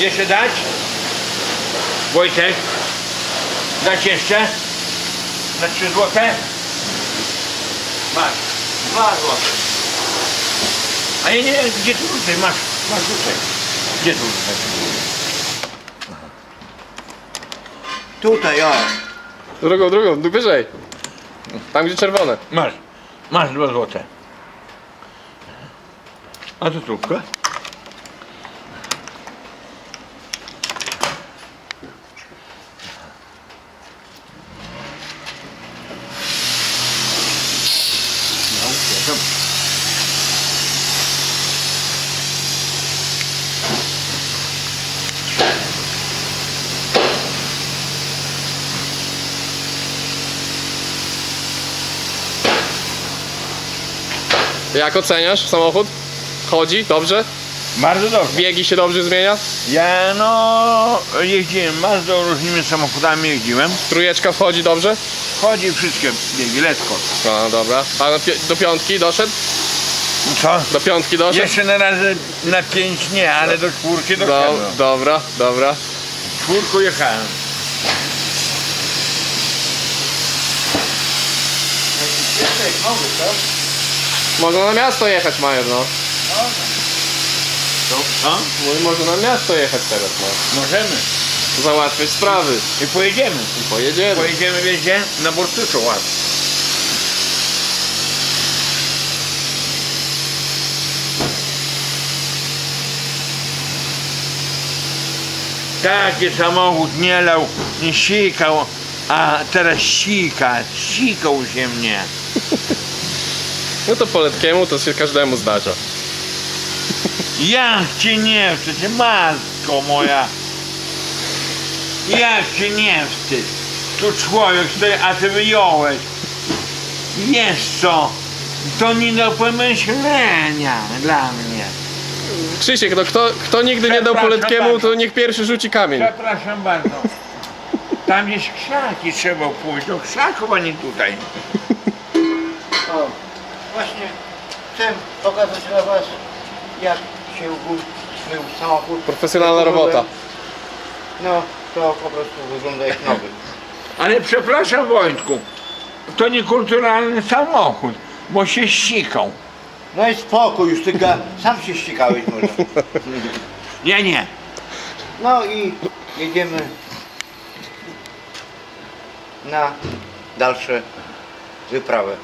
Jeszcze dać? Wojtek? Dać jeszcze? Na 3 złote? Masz. 2 złote. A ja nie wiem, gdzie tu tutaj masz? Masz tutaj. Gdzie tu tutaj? Tutaj, o. Drugą, drugą, tu wyżej. Tam gdzie czerwone. Masz. Masz 2 złote. A to trubka? No, Jak oceniasz samochód? Chodzi dobrze? Bardzo dobrze. Biegi się dobrze zmienia? Ja no jeździłem Mazdą, różnymi samochodami jeździłem. Trójeczka wchodzi dobrze? Chodzi wszystkie biegi, letko. No dobra. A na pi- do piątki doszedł? Co? Do piątki doszedł? Jeszcze na razie na pięć nie, ale do czwórki Do, doszedłem. dobra, dobra. Czwórku jechałem. Można na miasto jechać, Majer, no. Co? Mówi, można na miasto jechać teraz, no. Możemy. Załatwiać sprawy. I pojedziemy. I pojedziemy. Pojedziemy wiesz gdzie? Na Bortyczu ładnie. Taki samochód nie lał, nie sikał, a teraz sika, sikał się mnie. No to poletkiemu to się każdemu zdarza. Jak cię nie wstyd, matko moja. Jak cię nie wstyd. Tu człowiek stoi, a ty wyjąłeś. Jest co? To nie do pomyślenia dla mnie. Krzysiek, no kto, kto nigdy nie dał Przepraszam poletkiemu, bardzo. to niech pierwszy rzuci kamień. Przepraszam bardzo. Tam gdzieś krzaki trzeba pójść. Do krzaków, a nie tutaj. O. Właśnie chcę pokazać dla was, jak się mył samochód. Profesjonalna robota. No, to po prostu wygląda jak nowy. Ale przepraszam Wojtku. To niekulturalny samochód, bo się ścikał. No i spokój, już tylko sam się ścigałeś może. Nie, nie. No i jedziemy na dalsze wyprawę.